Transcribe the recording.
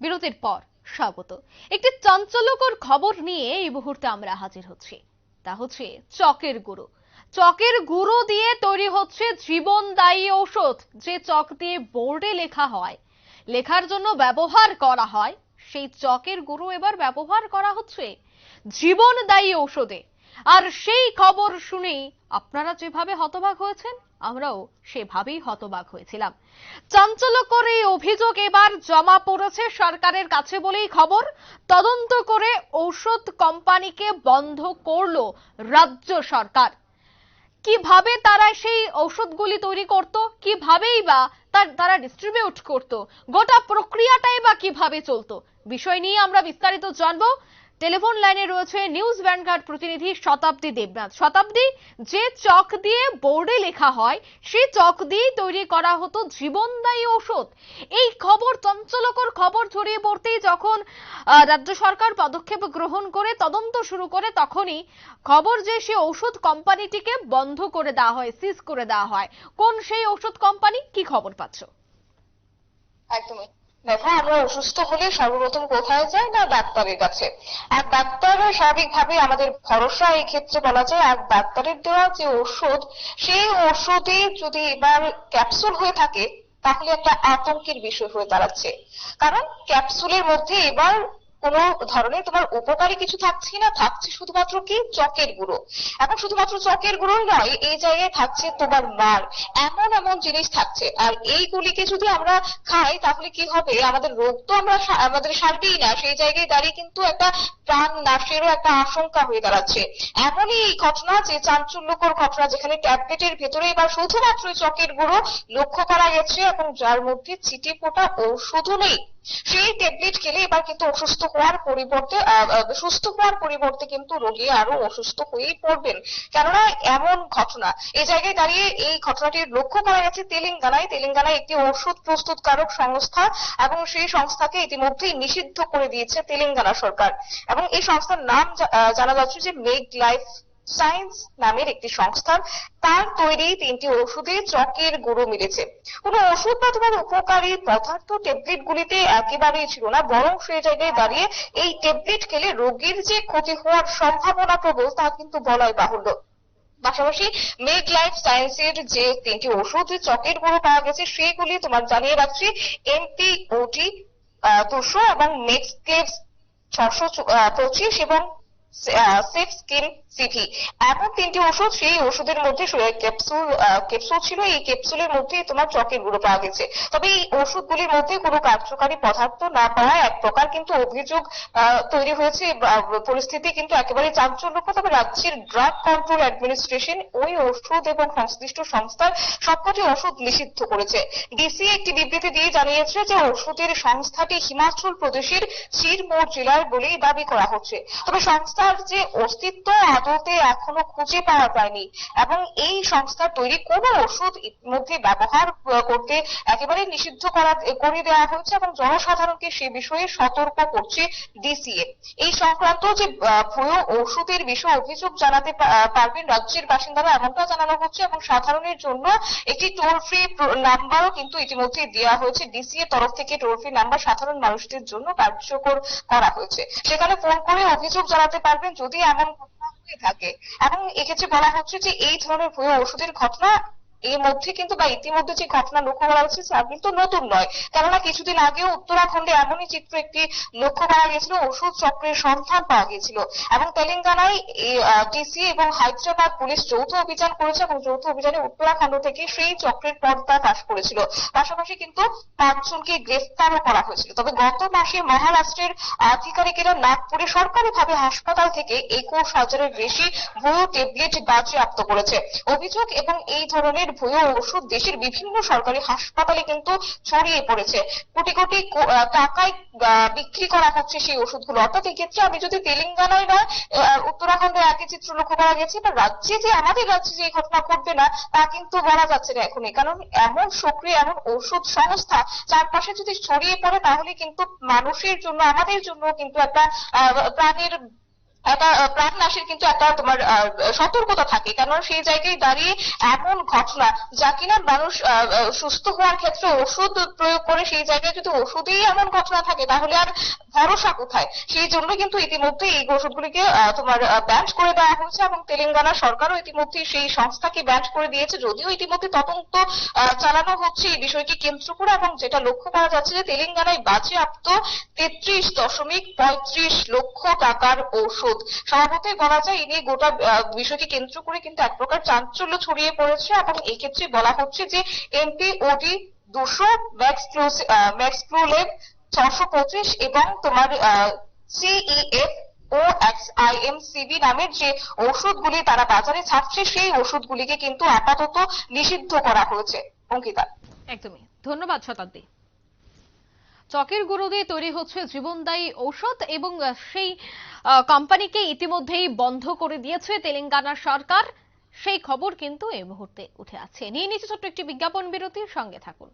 বিরতির পর স্বাগত। একটি চাঞ্চল্যকর খবর নিয়ে এই মুহূর্তে আমরা হাজির হচ্ছি। তা হচ্ছে চকের গুঁড়ো। চকের গুঁড়ো দিয়ে তৈরি হচ্ছে জীবনদায়ী ঔষধ যে চক দিয়ে বোর্ডে লেখা হয়। লেখার জন্য ব্যবহার করা হয়। সেই চকের গুঁড়ো এবার ব্যবহার করা হচ্ছে জীবনদায়ী ঔষধে। আর সেই খবর শুনেই আপনারা যেভাবে হতবাক হয়েছেন, আমরাও সেভাবেই হতবাক হয়েছিলাম। চাঞ্চল্যকর এই অভিযোগ এবার জমা পড়েছে সরকারের কাছে বলেই খবর। তদন্ত করে ঔষধ কোম্পানিকে বন্ধ করল রাজ্য সরকার। কীভাবে তারা সেই ঔষধগুলি তৈরি করত, কিভাবেই বা তার ডিস্ট্রিবিউট করত, গোটা প্রক্রিয়াটাই বা কীভাবে চলতো, বিষয় নিয়ে আমরা বিস্তারিত জানব। টেলিফোন লাইনে রয়েছে নিউজ ভ্যানগার্ড প্রতিনিধি শতাব্দী দেবনাথ। শতাব্দী, যে চক দিয়ে বোর্ডে লেখা হয়, সেই চক দিয়েই তৈরি করা হতো জীবনদায়ী ওষুধ। এই খবর চঞ্চলকর খবর ছড়িয়ে পড়তেই যখন রাজ্য সরকার পদক্ষেপ গ্রহণ করে, তদন্ত শুরু করে, তখনই খবর যে সে ওষুধ কোম্পানিটিকে বন্ধ করে দেওয়া হয় সিজ করে দেওয়া হয়। কোন সেই ওষুধ কোম্পানি? কি খবর পাচ্ছ? একদমই। দেখো আমরা অসুস্থ হলে সর্বপ্রথম কোথায় যাই? না, ডাক্তারের কাছে। এক ডাক্তার স্বাভাবিকভাবে আমাদের ভরসা, এই ক্ষেত্রে বলা যায় আর ডাক্তারের দেওয়া যে ওষুধ, সেই ওষুধে যদি এবার ক্যাপসুল হয়ে থাকে, তাহলে একটা আতঙ্কের বিষয় হয়ে দাঁড়াচ্ছে। কারণ ক্যাপসুলের মধ্যে এবার কোনো ধরনের তোমার উপকারী কিছু থাকছে না, থাকছে শুধুমাত্র কি? চকের গুঁড়ো। এখন শুধুমাত্র চকের গুঁড়োই নয়, এই জায়গায় থাকছে তোমার মার। এমন এমন জিনিস থাকছে। আর এইগুলিকে যদি আমরা খাই, তাহলে কি হবে? আমাদের রোগ তো আমরা আমাদের সারবেই না। সেই জায়গায় দাঁড়িয়ে কিন্তু একটা প্রাণ নাশেরও একটা আশঙ্কা হয়ে দাঁড়াচ্ছে। এমনই এই ঘটনা যে চাঞ্চল্যকর ঘটনা, যেখানে ট্যাবলেটের ভেতরে এবার শুধুমাত্র চকের গুঁড়ো লক্ষ্য করা গেছে, এবং যার মধ্যে ছিটে ফোটা ঔষধও নেই। সেই ট্যাবলেট খেলে এবার কিন্তু অসুস্থ হওয়ার পরিবর্তে সুস্থ হওয়ার পরিবর্তে কিন্তু রোগী আরও অসুস্থ হয়েই পড়বেন। কেননা এমন ঘটনা এই জায়গায় দাঁড়িয়ে এই ঘটনাটি লক্ষ্য করা গেছে তেলেঙ্গানায়। তেলেঙ্গানায় একটি ওষুধ প্রস্তুতকারক সংস্থা এবং সেই সংস্থাকে ইতিমধ্যেই নিষিদ্ধ করে দিয়েছে তেলেঙ্গানা সরকার। এবং এই সংস্থার নাম জানা যাচ্ছে যে মেক লাইফ সায়েন্স নামের একটি সংস্থার তার তৈরি তিনটি ওষুধে চকের গুঁড়ো মিলেছে। কোনো ওষুধ বা তোমার উপকারী পদার্থ ট্যাবলেট গুলিতে একেবারেই ছিল না, বরং সেই জায়গায় দাঁড়িয়ে এই ট্যাবলেট খেলে রোগীর যে ক্ষতি হওয়ার সম্ভাবনা প্রবল তা কিন্তু বলাই বাহুল্য। পাশাপাশি মেড লাইফ সায়েন্সের যে তিনটি ওষুধ চকের গুঁড়ো পাওয়া গেছে, সেগুলি তোমার জানিয়ে রাখছি। এমপি ওটি দুশো এবং নেক্সট ছশো পঁচিশ এবং সেফ স্কিন সিভি এমন তিনটি ওষুধ, সেই ওষুধের মধ্যে ক্যাপসুল ক্যাপসুল ছিল, এই ক্যাপসুলের মধ্যে তোমার চকের গুঁড়ো পাওয়া গেছে। তবে এই ওষুধগুলির মধ্যে কোনো কার্যকারী পদার্থ না পাওয়া এক প্রকার কিন্তু অভিযোগ তৈরি হয়েছে। পরিস্থিতি কিন্তু একেবারে চাঞ্চল্যকর, তবে রাজ্যের ড্রাগ কন্ট্রোল অ্যাডমিনিস্ট্রেশন ওই ওষুধ এবং সংশ্লিষ্ট সংস্থার সবকটি ওষুধ নিষিদ্ধ করেছে। ডিসি একটি বিবৃতি দিয়ে জানিয়েছে যে ওষুধের সংস্থাটি হিমাচল প্রদেশের শিরমোর জেলার বলেই দাবি করা হচ্ছে। তবে সংস্থার যে অস্তিত্ব আদতে এখনও খুঁজে পাওয়া যায়নি এবং এই সংস্থার তৈরি কোনো ওষুধ মধ্যে ব্যবহার করতে একেবারে নিষিদ্ধ করা, করে দেওয়া হয়েছে এবং জনসাধারণকে সে বিষয়ে সতর্ক করছে ডিসিএ। এই সংক্রান্ত যে ভুয়ো ওষুধের বিষয়ে অভিযোগ জানাতে পারবেন রাজ্যের বাসিন্দারা এমনটা জানানো হচ্ছে এবং সাধারণের জন্য একটি টোল ফ্রি নাম্বারও কিন্তু ইতিমধ্যে দেওয়া হয়েছে। ডিসিএ তরফ থেকে টোল ফ্রি নাম্বার সাধারণ মানুষদের জন্য কার্যকর করা হয়েছে। সেখানে ফোন করে অভিযোগ জানাতে পারবেন যদি এমন ঘটনা হয়ে থাকে। এবং এক্ষেত্রে বলা হচ্ছে যে এই ধরনের ভুয়ো ওষুধের ঘটনা এর মধ্যে কিন্তু বা ইতিমধ্যে যে ঘটনা লক্ষ্য করা হচ্ছে তা কিন্তু নতুন নয়। কেননা কিছুদিন আগেও উত্তরাখণ্ডে এমনই চিত্র একটি লক্ষ্য করা গেছিল ওষুধ চক্রের সন্ধান পাওয়া গিয়েছিল এবং তেলেঙ্গানায় ডিসি এবং হায়দ্রাবাদ পুলিশ যৌথ অভিযান করেছে এবং যৌথ অভিযানে উত্তরাখণ্ড থেকে সেই চক্রের পর্দা ফাঁস করেছিল। পাশাপাশি কিন্তু পাঁচজনকে গ্রেফতারও করা হয়েছিল। তবে গত মাসে মহারাষ্ট্রের আধিকারিকেরা নাগপুরে সরকারিভাবে হাসপাতাল থেকে একুশ হাজারের বেশি ভুয়ো ট্যাবলেট বাজেয়াপ্ত করেছে। অভিযোগ এবং এই ধরনের ভুয়ো ওষুধ দেশের বিভিন্ন সরকারি হাসপাতালে কিন্তু ছড়িয়ে পড়েছে। কোটি কোটি টাকায় বিক্রি করা হচ্ছে সেই ওষুধগুলো। অর্থাৎ এক্ষেত্রে আমি যদি তেলেঙ্গানায় নয় আহ, উত্তরাখণ্ডে একই চিত্র লক্ষ্য করা গেছে বা রাজ্যে যে আমাদের রাজ্যে যে ঘটনা ঘটবে না তা কিন্তু বলা যাচ্ছে না এখনই। কারণ এমন সক্রিয় এমন ওষুধ সংস্থা চারপাশে যদি ছড়িয়ে পড়ে তাহলে কিন্তু মানুষের জন্য আমাদের জন্য কিন্তু একটা প্রাণের একটা আহ, প্রাণনাশের কিন্তু একটা তোমার সতর্কতা থাকে। কেননা সেই জায়গায় দাঁড়িয়ে এমন ঘটনা যা কিনা মানুষ সুস্থ হওয়ার ক্ষেত্রে ওষুধ প্রয়োগ করে সেই জায়গায় যদি ওষুধেই এমন ঘটনা থাকে তাহলে আর ভরসা কোথায়? সেই জন্য কিন্তু ইতিমধ্যে এই ওষুধগুলিকে তোমার ব্যান্ড করে দেওয়া হয়েছে এবং তেলেঙ্গানা সরকারও ইতিমধ্যে সেই সংস্থাকে ব্যান্ড করে দিয়েছে। যদিও ইতিমধ্যে তদন্ত চালানো হচ্ছে এই বিষয়কে কেন্দ্র করে এবং যেটা লক্ষ্য করা যাচ্ছে যে তেলেঙ্গানায় বাজেয়াপ্ত তেত্রিশ দশমিক পঁয়ত্রিশ লক্ষ টাকার ঔষধ। স্বভাবতই বলা যায় নিয়ে গোটা আহ, বিষয়কে কেন্দ্র করে কিন্তু এক প্রকার চাঞ্চল্য ছড়িয়ে পড়েছে এবং এই ক্ষেত্রে বলা হচ্ছে যে এমপি ওডি দুশো ম্যাক্স ম্যাক্স প্রুলেভ ছশো পঁচিশ এবং তোমার সিইএফ ও আইএমসিবি নামের যে ওষুধগুলি তারা বাজারে ছাড়ছে সেই ওষুধগুলিকে কিন্তু আপাতত নিষিদ্ধ করা হয়েছে। অঙ্কিতা। একদমই। ধন্যবাদ শতাব্দী। চকের গুঁড়ো দিয়ে তৈরি হচ্ছে জীবনদায়ী ঔষধ এবং সেই কোম্পানিকে ইতিমধ্যেই বন্ধ করে দিয়েছে তেলেঙ্গানা সরকার। সেই খবর কিন্তু এই মুহূর্তে উঠে আছে নিয়ে নিচ্ছে ছোট্ট একটি বিজ্ঞাপন বিরতির সঙ্গে থাকুন।